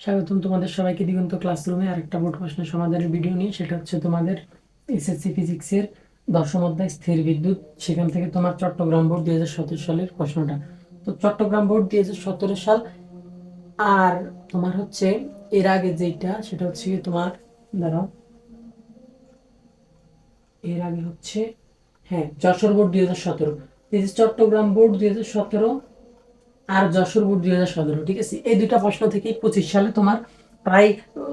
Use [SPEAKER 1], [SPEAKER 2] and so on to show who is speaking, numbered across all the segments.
[SPEAKER 1] স্বাগতম তোমাদের সবাইকে দিগন্ত ক্লাসরুমে আরেকটা বোর্ড প্রশ্নের সমাধানের ভিডিও নিয়ে, সেটা হচ্ছে তোমাদের এসএসসি ফিজিক্সের দশম অধ্যায় স্থির বিদ্যুৎ। সেখান থেকে তোমার চট্টগ্রাম বোর্ড দুই হাজার সতেরো সালের প্রশ্নটা। তো চট্টগ্রাম বোর্ড দুই হাজার সতেরো সাল, আর তোমার হচ্ছে এর আগে যেটা সেটা হচ্ছে তোমার, দাঁড়াও। এর আগে হচ্ছে হ্যাঁ যশোর বোর্ড দুই হাজার সতেরো। চট্টগ্রাম বোর্ড দুই হাজার সতেরো। আর যশোর বোর্ড দুই হাজার সতেরো, ঠিক আছে? এই দুইটা প্রশ্ন থেকেই পঁচিশ সালে তোমার প্রায়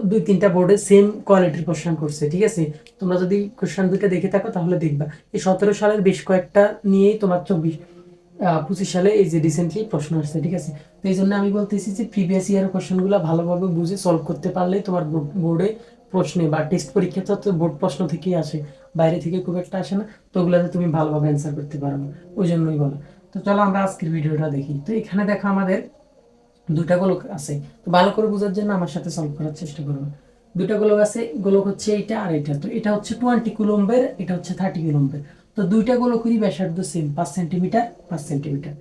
[SPEAKER 1] দুই তিনটা বোর্ডে সেম কোয়ালিটির কোশ্চেন করছে, ঠিক আছে? তোমরা যদি কোশ্চেন দুইটা দেখে থাকো তাহলে দেখবা। এই সতেরো সালের বেশ কয়েকটা নিয়েই তোমার চব্বিশ পঁচিশ সালে এই যে রিসেন্টলি প্রশ্ন আসছে, ঠিক আছে? তো এই জন্য আমি বলতেছি যে প্রিভিয়াস ইয়ার কোশ্চেনগুলো ভালোভাবে বুঝে সলভ করতে পারলেই তোমার বোর্ডে প্রশ্নে বা টেস্ট পরীক্ষা তো বোর্ড প্রশ্ন থেকেই আসে, বাইরে থেকে খুব একটা আসে না, তো ওগুলোতে তুমি ভালোভাবে অ্যান্সার করতে পারো, ওই জন্যই বলো। তো চলো আমরা আজকের ভিডিওটা দেখি। তো এখানে দেখো আমাদের দুটা গোলক আছে। তো ভালো করে বোঝার জন্য আমার সাথে সলভ করার চেষ্টা করব দুটা গোলক আছে, গোলক হচ্ছে এইটা আর এটা তো এটা হচ্ছে টোয়েন্টি কুলম্বের, এটা হচ্ছে থার্টি কুলম্বের। তো দুইটা গোলকেরই ব্যাসার্ধ সেম পাঁচ সেন্টিমিটার পাঁচ সেন্টিমিটার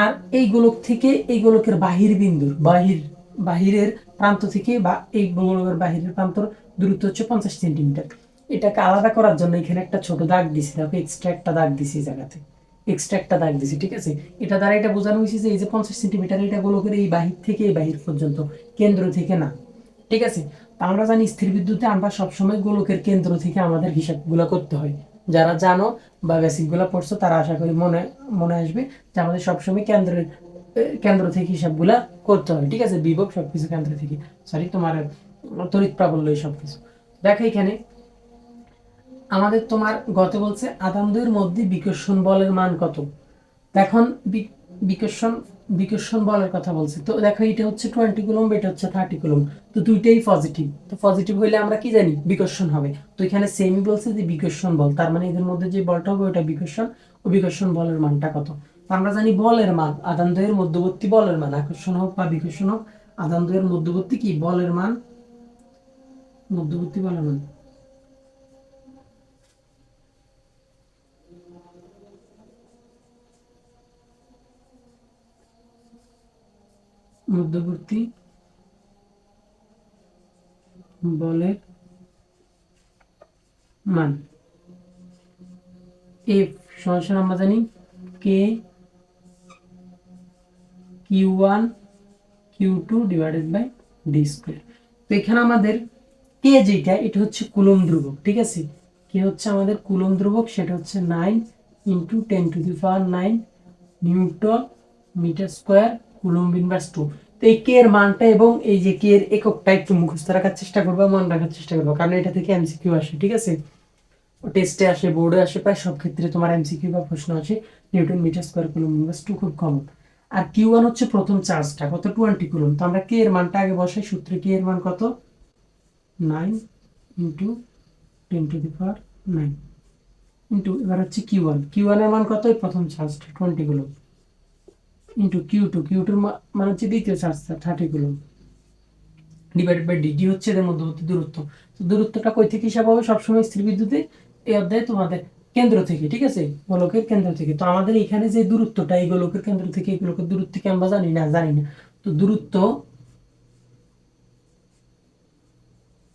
[SPEAKER 1] আর এই গোলক থেকে এই গোলকের বাহির বিন্দুর, বাহির, বাহিরের প্রান্ত থেকে বা এই গোলকের বাহিরের প্রান্তর দূরত্ব হচ্ছে পঞ্চাশ সেন্টিমিটার এটাকে আলাদা করার জন্য এখানে একটা ছোট দাগ দিছি। দেখো এক্সট্রা একটা দাগ দিছি জায়গাতে। এক্সট্রা একটা দাগ দিছি, ঠিক আছে? এটা দ্বারা এটা বোঝানো হয়েছে যে এই যে পঞ্চাশ সেন্টিমিটার এটা গোলকের এই বাহির থেকে এই বাহির পর্যন্ত, কেন্দ্র থেকে না, ঠিক আছে? তা আমরা জানি স্থির বিদ্যুতে আমরা সবসময় গোলকের কেন্দ্র থেকে আমাদের হিসাবগুলো করতে হয়। যারা জানো বা বেসিকগুলো পড়ছো, তারা আশা করি মনে মনে আসবে যে আমাদের সবসময় কেন্দ্রের কেন্দ্র থেকে হিসাবগুলা করতে হয়, ঠিক আছে? বিভব সবকিছু কেন্দ্র থেকে। সরি তোমার, তড়িৎ প্রাবল্য এই সবকিছু। দেখো এখানে আমাদের তোমার গত বলছে আদানদের মধ্যে বিকর্ষণ বলের মান কত? এখন বিকর্ষণ বিকর্ষণ বলের কথা বলছে। তো দেখো, এটা হচ্ছে টোয়েন্টি কুলম এটা হচ্ছে থার্টি কুলম তো দুইটাই পজিটিভ তো পজিটিভ হইলে আমরা কি জানি? বিকর্ষণ হবে। তো এখানে সেমই বলছে যে বিকর্ষণ বল। তার মানে এদের মধ্যে যে বলটা হবে ওটা বিকর্ষণ। ও বিকর্ষণ বলের মানটা কত? আমরা জানি বলের মান। আদান দ্বয়ের মধ্যবর্তী বলের মান। আকর্ষণ হোক বা বিকর্ষণ হোক আদান দ্বয়ের মধ্যবর্তী কি? বলের মান। মধ্যবর্তী বলের মান। মধ্যবর্তী বলের মান। এফ সমান আমরা জানি K, Q one, Q two divided by D তো এখানে আমাদের কে যেটা, এটা হচ্ছে কুলম ধ্রুবক, ঠিক আছে? কে হচ্ছে আমাদের কুলম ধ্রুবক, সেটা হচ্ছে nine into ten to the power nine newton metre square coulomb inverse two তো এই কে এর মানটা এবং এই যে কে এর এককটা একটু মুখস্থ রাখার চেষ্টা করব, মনে রাখার চেষ্টা করব। কারণ এটা থেকে এমসিকিউ আসে, ঠিক আছে? টেস্টে আসে বোর্ডে আসে, প্রায় সব ক্ষেত্রে তোমার এমসিকিউ বা প্রশ্ন আসে। Newton metre square coulomb inverse two খুব কমন আর কিউ ওয়ান হচ্ছে প্রথম চার্জটা, কত? Twenty coulomb. তো আমরা কে এর মানটা আগে বসাই, সূত্রে কে এর মান কত? Nine into ten to the power nine into এবার হচ্ছে কিউ ওয়ান কিউ ওয়ানের মান কত? প্রথম চার্জটা twenty coulomb. Into Q two Q টুর মান হচ্ছে দ্বিতীয় চার্জটা thirty coulomb divided by D হচ্ছে এদের মধ্যবর্তী দূরত্ব। তো দূরত্বটা কই থেকে হিসাব হবে? সবসময় স্থির বিদ্যুতে এই অধ্যায়ে তোমাদের কেন্দ্র থেকে, ঠিক আছে? গোলকের কেন্দ্র থেকে। তো আমাদের এখানে যে দূরত্বটা, এই গোলকের কেন্দ্র থেকে এই গোলকের দূরত্ব কি আমরা জানি? না জানি না। তো দূরত্ব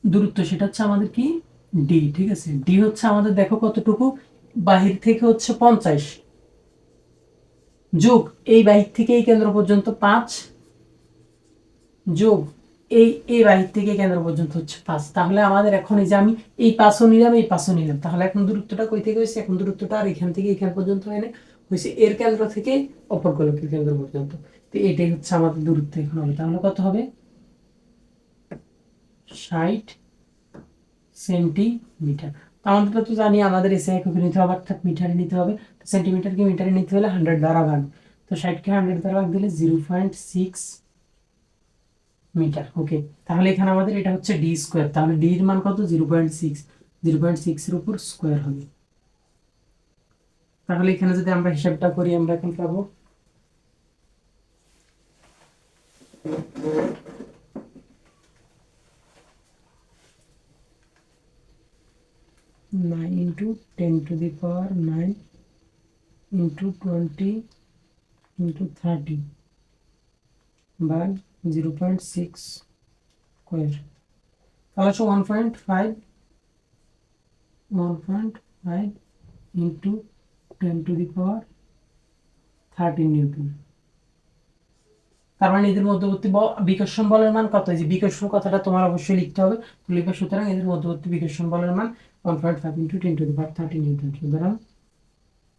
[SPEAKER 1] দূরত্ব সেটা হচ্ছে আমাদের কি? ডি ঠিক আছে? ডি হচ্ছে আমাদের দেখো কতটুকু? বাহির থেকে হচ্ছে পঞ্চাশ। যোগ এই বাহির থেকে এই কেন্দ্র পর্যন্ত পাঁচ। যোগ এই এই বাহির থেকে কেন্দ্র পর্যন্ত হচ্ছে পাঁচ। তাহলে আমাদের এখন এই যে আমি এই পাঁচও নিলাম, এই পাঁচও নিলাম। তাহলে এখন দূরত্বটা কই থেকে হয়েছে? এখন দূরত্বটা আর এখান থেকে এখান পর্যন্ত হয় না। হয়েছে এর কেন্দ্র থেকে অপর গোলকের কেন্দ্র পর্যন্ত। তো এটাই হচ্ছে আমাদের দূরত্ব এখন হবে। তাহলে কত হবে? ষাট সেন্টিমিটার। আমাদের তো জানি আমাদের এসে এককে নিতে হবে অর্থাৎ মিটারে নিতে হবে। তো সেন্টিমিটারকে মিটারে নিতে হলে হান্ড্রেড দ্বারা ভাগ। তো ষাটকে হান্ড্রেড দ্বারা ভাগ দিলে zero point six metre. Okay তাহলে এখানে আমাদের এটা হচ্ছে ডি স্কোয়ার তাহলে ডি এর মান কত? Zero point six zero point সিক্সের উপর স্কোয়ার হবে। তাহলে এখানে যদি আমরা হিসাবটা করি, আমরা এখন পাবো nine into ten to the power nine into twenty into thirty by zero point six square তাহলে হচ্ছে one point five one point five into ten to power তার মানে এদের মধ্যবর্তী বিকর্ষণ বলের মান কত? যে বিকর্ষণ কথাটা তোমার অবশ্যই লিখতে হবে। লিখবে সুতরাং এদের মধ্যবর্তী বিকর্ষণ বলের মান one point five into ten to the power thirteen newton সুতরাং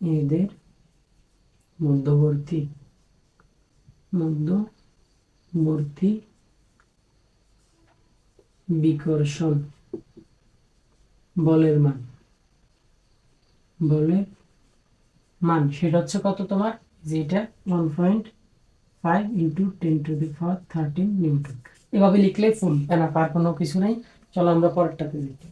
[SPEAKER 1] এদের মধ্যবর্তী মধ্যবর্তী বিকর্ষণ বলের মান. বলের মান. সেটা হচ্ছে কত তোমার? যেটা one point five into ten to the power thirteen newton. এভাবে লিখলে ফুল কেন? আর কোনো কিছু নাই। চলো আমরা পরেরটাতে দেখি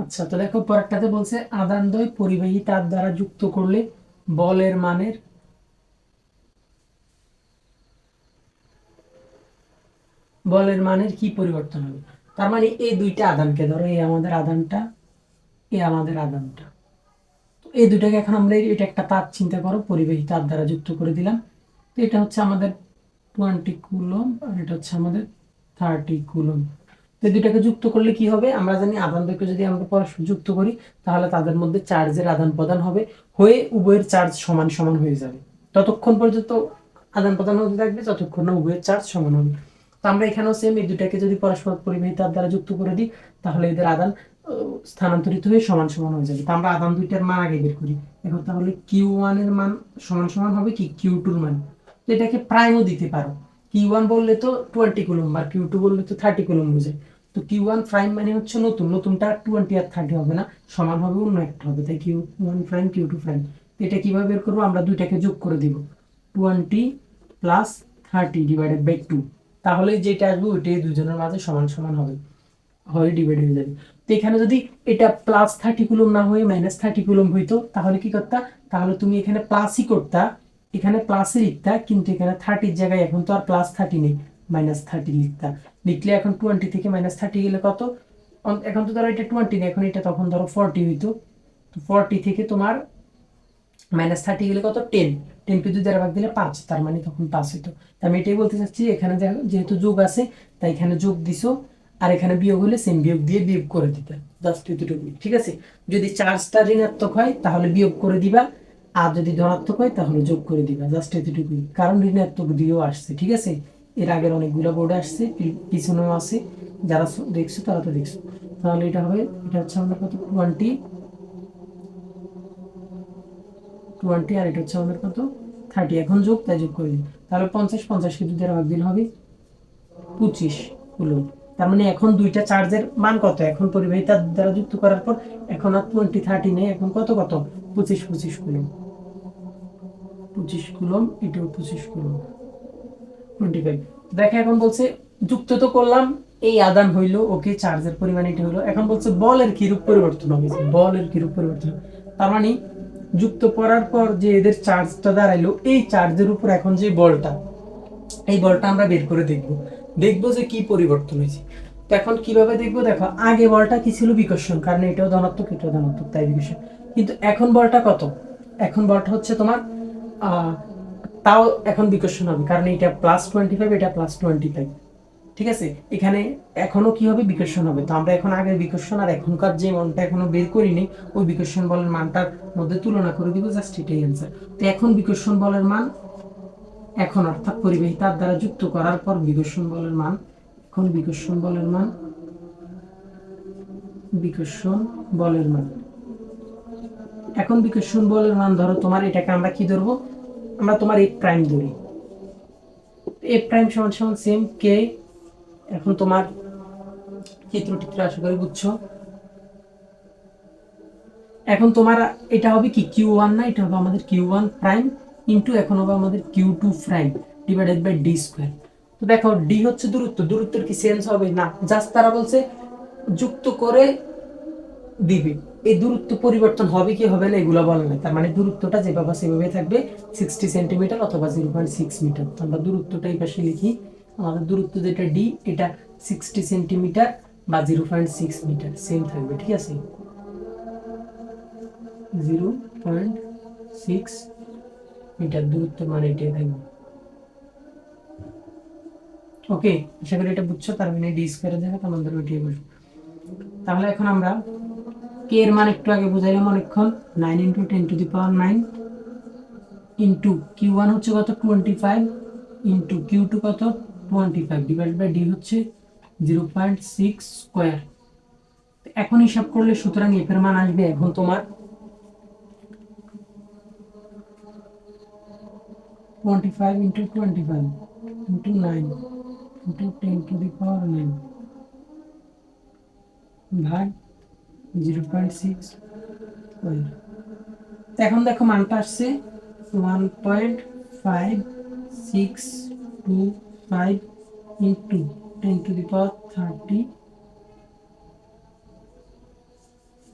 [SPEAKER 1] আচ্ছা তো দেখো পরেরটাতে বলছে, আদান দ্বয় পরিবাহী তার দ্বারা যুক্ত করলে বলের মানের বলের মানের কি পরিবর্তন হবে? তার মানে এই দুইটা আদানকে ধরো, এই আমাদের আদানটা, এ আমাদের আদানটা। তো এই দুটাকে এখন আমরা এটা একটা তার চিন্তা করো, পরিবাহী তার দ্বারা যুক্ত করে দিলাম। তো এটা হচ্ছে আমাদের টোয়েন্টি কুলম আর এটা হচ্ছে আমাদের থার্টি কুলম তো দুটাকে যুক্ত করলে কি হবে? আমরা জানি আদান দ্বয়কে যদি আমরা পরস্পর যুক্ত করি, তাহলে তাদের মধ্যে চার্জের আদান প্রদান হবে, হয়ে উভয়ের চার্জ সমান সমান হয়ে যাবে। ততক্ষণ পর্যন্ত আদান প্রদান হতে থাকবে ততক্ষণ না উভয়ের চার্জ সমান হবে। তো আমরা এখানেও সেম এই দুটাকে যদি পরস্পর পরিবাহী তার দ্বারা যুক্ত করে দিই, তাহলে এদের আদান স্থানান্তরিত হয়ে সমান সমান হয়ে যাবে। তো আমরা আদান দুইটার মান আগে বের করি। এখন তাহলে কিউ ওয়ানের মান সমান সমান হবে কি? কিউ টুর মান। তো এটাকে প্রাইমও দিতে পারো। কিউ ওয়ান বললে তো টোয়েন্টি কুলম আর কিউ টু বললে তো থার্টি কুলম বোঝায় তো কিউ ওয়ান প্রাইম মানে হচ্ছে নতুন, নতুনটা টোয়েন্টি আর থার্টি হবে না সমান হবে অন্য একটা হবে, তাই Q one prime Q two prime এটা কীভাবে বের করব? আমরা দুইটাকে যোগ করে দিব। Twenty plus thirty divided by two তাহলে যেটা আসবে ওইটাই দুজনের মাঝে সমান সমান হবে, হয় ডিভাইড হয়ে যাবে। তো এখানে যদি এটা প্লাস থার্টি কুলম না হয়ে মাইনাস থার্টি কুলম হইতো, তাহলে কি করতা? তাহলে তুমি এখানে প্লাসই করতা এখানে প্লাসই লিখতা, কিন্তু এখানে থার্টির জায়গায় এখন তো আর প্লাস থার্টি নেই মাইনাস থার্টি লিখতা। লিখলে এখন টোয়েন্টি থেকে মাইনাস থার্টি গেলে কত? এখন তো ধরো এটা টোয়েন্টি নেই, এখন এটা তখন ধরো ফর্টি হইতো। তো ফর্টি থেকে তোমার মাইনাস থার্টি গেলে কত? টেন টেনকে দুই দ্বারা ভাগ দিলে পাঁচ, তার মানে তখন পাঁচ হইতো। আমি এটাই বলতে চাচ্ছি, এখানে যেহেতু যোগ আছে, তাই এখানে যোগ দিছো, আর এখানে বিয়োগ হলে সেম বিয়োগ দিয়ে বিয়োগ করে দিতে। জাস্ট এতটুকু ঠিক আছে? যদি চার্জটা ঋণাত্মক হয়, তাহলে বিয়োগ করে দিবা। আর যদি ধনাত্মক হয়, তাহলে যোগ করে দিবা জাস্ট এতটুকুই। কারণ ঋণাত্মক দিয়েও আসছে, ঠিক আছে? এর আগের অনেকগুলো বোর্ডে আসছে পিছনেও আছে। যারা দেখছ, তারা তো দেখছ। তাহলে এটা হবে, এটা হচ্ছে আমাদের কত? টোয়েন্টি টোয়েন্টি আর এটা হচ্ছে আমাদের কত? থার্টি এখন যোগ, তাই যোগ করে দিই। তাহলে পঞ্চাশ, পঞ্চাশকে দুই দ্বারা ভাগ দিলে হবে পঁচিশ হলো। তার মানে এখন দুইটা চার্জের মান কত? এখন পরিবাহিতা দ্বারা যুক্ত করার পর এখন আর টোয়েন্টি থার্টি নেই, এখন কত কত? পঁচিশ পঁচিশ কুলম পঁচিশ কুলম, এটাও পঁচিশ কুলম। টোয়েন্টি ফাইভ দেখে এখন বলছে, যুক্ত তো করলাম, এই আদান ওকে চার্জের পরিমাণ হইল এখন বলছে, বলের কিরূপ পরিবর্তন হবে? বলের কিরূপ পরিবর্তন? তার মানে যুক্ত পর যে এদের চার্জটা দাঁড়াইলো, এই চার্জের উপর এখন যে বলটা, এই বলটা আমরা বের করে দেখব। দেখব যে কি পরিবর্তন হয়েছে। তো এখন কীভাবে দেখব? দেখো, আগে বলটা কি ছিল? বিকর্ষণ। কারণ এটাও ধনাত্মক এটাও ধনাত্মক, তাই বিকর্ষণ। কিন্তু এখন বলটা কত? এখন বলটা হচ্ছে তোমার তাও এখন বিকর্ষণ হবে কারণ এটা প্লাস টোয়েন্টি ফাইভ এটা প্লাস টোয়েন্টি ফাইভ ঠিক আছে? এখানে এখনও কি হবে? বিকর্ষণ হবে। তো আমরা এখন আগের বিকর্ষণ আর এখনকার যে মনটা এখনও বের করিনি, ওই বিকর্ষণ বলের মানটার মধ্যে তুলনা করে দিব জাস্ট এটাই অ্যান্সার তো এখন বিকর্ষণ বলের মান এখন, অর্থাৎ পরিবাহী তার দ্বারা যুক্ত করার পর বিকর্ষণ বলের মান, এখন বিকর্ষণ বলের মান বিকর্ষণ বলের মান। এখন বিকর্ষণ বলের মান ধরো, তোমার এটাকে আমরা কি ধরবো? আমরা তোমার এফ প্রাইম ধরি। এফ প্রাইম সমান সমান সেম কে এখন তোমার চিত্র টিত্র আশা করি বুঝছ। এখন তোমার এটা হবে কি কিউ ওয়ান না, এটা হবে আমাদের কিউ ওয়ান প্রাইম ইন্টু এখন হবে আমাদের Q two prime divided by D square তো দেখো ডি হচ্ছে দূরত্ব, দূরত্বের কি চেঞ্জ হবে? না জাস্ট তারা বলছে যুক্ত করে দিবে। এই দূরত্ব পরিবর্তন হবে কি হবে না এগুলো বলে না। তার মানে দূরত্বটা যেভাবে সেভাবে থাকবে সিক্সটি সেন্টিমিটার অথবা জিরো পয়েন্ট সিক্স মিটার আমরা দূরত্বটা এই পাশে লিখি। আমাদের দূরত্ব যেটা ডি এটা সিক্সটি সেন্টিমিটার বা zero point six metre same থাকবে, ঠিক আছে? জিরো পয়েন্ট সিক্স মিটার দূরত্ব মানে এটাই থাকবে। ওকে আশা করি এটা বুঝছ। তার মানে ডি স্কোয়ারে দেখো তোমাদের ওইটাই বুঝব তাহলে এখন আমরা কে এর মান একটু আগে বুঝাইলাম অনেকক্ষণ। Nine into ten to the power nine into Q one হচ্ছে কত? Twenty five into Q two কত? Twenty five divide by D হচ্ছে জিরো পয়েন্ট সিক্স স্কোয়ার এখন হিসাব করলে সুতরাং এফ এর মান আসবে এখন তোমার twenty five into twenty five into nine into ten to the power nine ভাগ জিরো পয়েন্ট সিক্স এখন দেখো মানটা আসছে one point five six two five into ten to the power thirty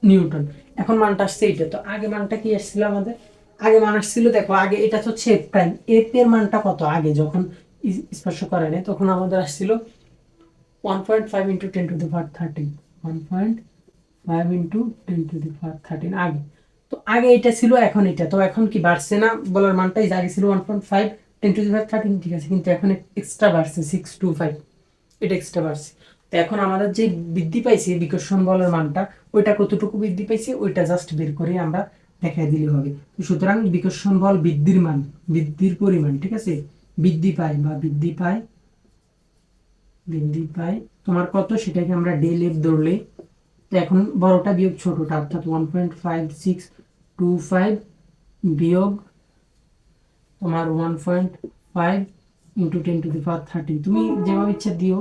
[SPEAKER 1] newton. এখন মানটা আসছে এইটা। তো আগে মানটা কি আসছিল আমাদের? আগে মান আসছিল, দেখো, আগে এটা হচ্ছে এফ প্রাইম এফ এর মানটা কত? আগে যখন স্পর্শ করে নাই, তখন আমাদের আসছিল one point five into ten to the power thirteen one point five into ten to the power thirteen আগে। তো আগে এটা ছিল, এখন এটা। তো এখন কি বাড়ছে না? বলার মানটাই আগে ছিল one point five ten to the power thirteen ঠিক আছে। কিন্তু এখন এক্সট্রা বাড়ছে সিক্স টু ফাইভ এটা এক্সট্রা বাড়ছে। তো এখন আমাদের যে বৃদ্ধি পাইছে বিকর্ষণ বলের মানটা, ওইটা কতটুকু বৃদ্ধি পাইছে, ওইটা জাস্ট বের করে আমরা দেখাই দিলে হবে। সুতরাং বিকর্ষণ বল বৃদ্ধির মান, বৃদ্ধির পরিমাণ, ঠিক আছে? বৃদ্ধি পায় বা বৃদ্ধি পায় বৃদ্ধি পায়। তোমার কত? সেটাকে আমরা ডেল এফ ধরলে তো এখন বড়টা বিয়োগ ছোটটা, অর্থাৎ one point five six two five বিয়োগ তোমার one point five into ten to the power thirteen তুমি যেভাবে ইচ্ছা দিও।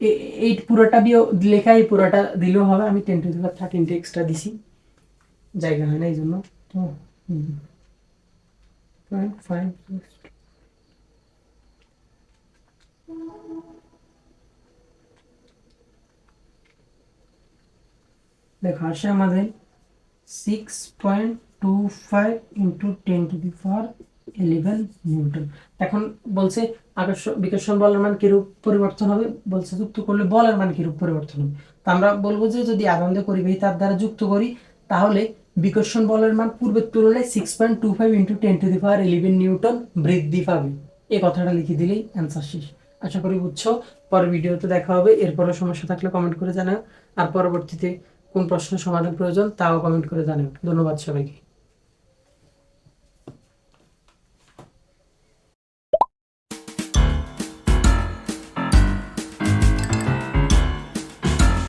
[SPEAKER 1] এ- এই পুরোটা বিয়োগ লেখা এই পুরোটা দিলেও হবে। আমি টেন টু দি পাওয়ার থার্টিনটা এক্সট্রা দিছি। জায়গা হয় না এই জন্য তো পয়েন্ট ফাইভ দেখো আসে আমাদের six point two five into ten to the power eleven newton এখন বলছে আকর্ষণ বিকর্ষণ বলের মান কিরূপ পরিবর্তন হবে? বলছে যুক্ত করলে বলের মান কিরূপ পরিবর্তন হবে? তো আমরা বলব যে যদি আনন্দে পরিবাহী তার দ্বারা যুক্ত করি, তাহলে বিকর্ষণ বলের মান পূর্বের তুলনায় six point two five into ten to the power eleven newton বৃদ্ধি পাবে। এই কথাটা লিখে দিলেই অ্যান্সার শেষ। আশা করি বুঝছ। পরের ভিডিওতে দেখা হবে। এরপরও সমস্যা থাকলে কমেন্ট করে জানাও। আর পরবর্তীতে কোন প্রশ্নের সমাধান প্রয়োজন তাও কমেন্ট করে জানেন ধন্যবাদ সবাইকে।